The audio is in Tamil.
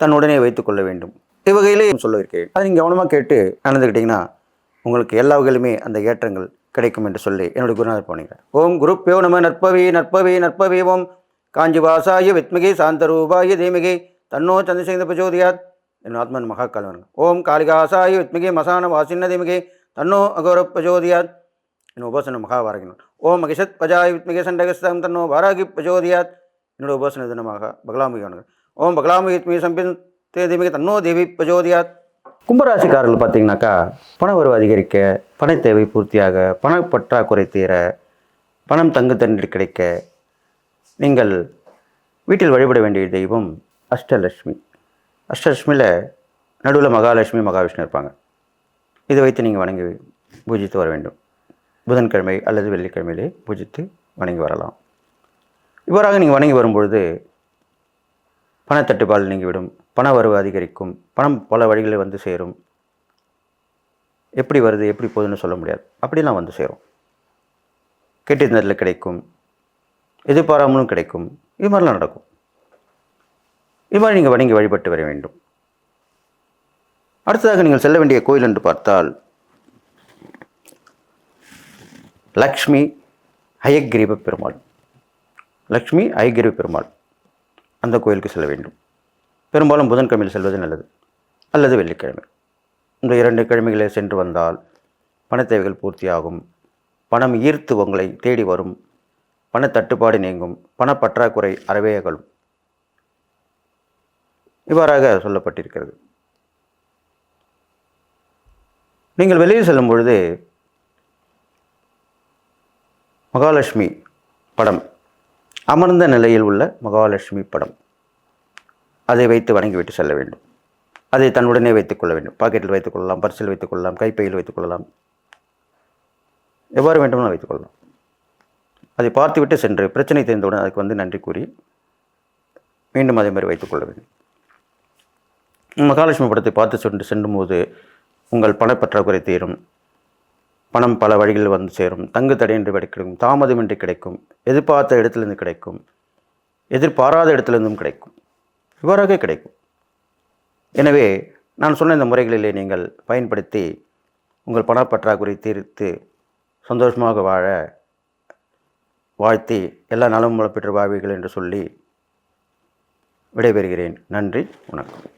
தன்னுடனே வைத்துக்கொள்ள வேண்டும். இவ்வகையிலே சொல்ல இருக்கேன் அதை நீங்கள் கவனமாக கேட்டு நடந்துக்கிட்டிங்கன்னா உங்களுக்கு எல்லா வகையிலுமே அந்த ஏற்றங்கள் கிடைக்கும் என்று சொல்லி என்னுடைய குருநாதர் போனீங்க ஓம் குருப்பியோ நம நற்பவி நற்பவி நற்பவி ஓம் காஞ்சி வாசாய வித்மிகை சாந்தரூபாய தீமிகை தன்னோ சந்திரசேகர பிரச்சோதியாத். என் ஆத்மன் மகாகாலவன். ஓம் காளிகாசாய வித்மிகை மசான வாசின்ன தீமிகை தன்னோ அகௌரவ பிரச்சோதியாத். என் உபாசன மகாவாரகின். ஓம் மகிஷத் பஜாய் வித்மிகை சண்டகஸ்தம் தன்னோ வாராகி பிரச்சோதியாத். என்னோட உபாசன தினமாக பகலாமுகி ஓம் பகலாமுகி வித்மிகை சம்பின் தன்னோ தேவி பிரஜோதியாத் கும்பராசிக்காரர்கள் பார்த்தீங்கன்னாக்கா பண வரவு அதிகரிக்க பண தேவை பூர்த்தியாக பண பற்றாக்குறை தீர பணம் தங்கு தண்ணீர் கிடைக்க நீங்கள் வீட்டில் வழிபட வேண்டிய தெய்வம் அஷ்டலட்சுமி. அஷ்டலட்சுமியில் நடுவில் மகாலட்சுமி மகாவிஷ்ணு இருப்பாங்க. இதை வைத்து நீங்கள் வணங்கி பூஜித்து வர வேண்டும். புதன்கிழமை அல்லது வெள்ளிக்கிழமையிலே பூஜித்து வணங்கி வரலாம். இவ்வாறாக நீங்கள் வணங்கி வரும்பொழுது பணத்தட்டுப்பாடு நீங்கிவிடும். பண வரவு அதிகரிக்கும். பணம் பல வழிகளில் வந்து சேரும். எப்படி வருது எப்படி போகுதுன்னு சொல்ல முடியாது. அப்படிலாம் வந்து சேரும். கேட்டிருந்ததில் கிடைக்கும். எதிர்பாராமலும் கிடைக்கும். இது மாதிரிலாம் நடக்கும். இது மாதிரி நீங்கள் வணங்கி வழிபட்டு வர வேண்டும். அடுத்ததாக நீங்கள் செல்ல வேண்டிய கோயில் என்று பார்த்தால் லக்ஷ்மி ஹயக்ரீப பெருமாள். லக்ஷ்மி ஹயக்ரீப பெருமாள். அந்த கோயிலுக்கு செல்ல வேண்டும். பெரும்பாலும் புதன்கிழமையில் செல்வது நல்லது. அல்லது வெள்ளிக்கிழமை. இந்த இரண்டு கிழமைகளை சென்று வந்தால் பண தேவைகள் பூர்த்தியாகும். பணம் ஈர்த்து உங்களை தேடி வரும். பண தட்டுப்பாடு நீங்கும். பணப்பற்றாக்குறை பற்றாக்குறை இவ்வாறாக சொல்லப்பட்டிருக்கிறது. நீங்கள் வெளியில் செல்லும் பொழுது மகாலட்சுமி படம் அமர்ந்த நிலையில் உள்ள மகாலட்சுமி படம். அதை வைத்து வணங்கிவிட்டு செல்ல வேண்டும். அதை தன்னுடனே வைத்துக்கொள்ள வேண்டும். பாக்கெட்டில் வைத்துக்கொள்ளலாம் பர்சில் வைத்துக்கொள்ளலாம் கைப்பையில் வைத்துக்கொள்ளலாம் எவ்வாறு வேண்டுமானாலும் வைத்துக்கொள்ளலாம் அதை பார்த்துவிட்டு சென்று பிரச்சனை தெரிந்தவுடன் அதுக்கு வந்து நன்றி கூறி மீண்டும் அதே மாதிரி வைத்துக்கொள்ள வேண்டும். மகாலட்சுமி படத்தை பார்த்து சென்று செல்லும்போது உங்கள் பணப்பற்றாக்குறை தீரும். பணம் பல வழிகளில் வந்து சேரும். தங்கு தடையின்றி கிடைக்கும். தாமதமின்றி கிடைக்கும். எதிர்பார்த்த இடத்துலேருந்து கிடைக்கும். எதிர்பாராத இடத்துலேருந்தும் கிடைக்கும். இவ்வாறாக கிடைக்கும். எனவே நான் சொன்ன இந்த முறைகளிலே நீங்கள் பயன்படுத்தி உங்கள் பணப்பற்றாக்குறை தீர்த்து சந்தோஷமாக வாழ வாழ்த்தி எல்லா நலமும் பெற்று வாழ்வீர்கள் என்று சொல்லி விடைபெறுகிறேன். நன்றி. வணக்கம்.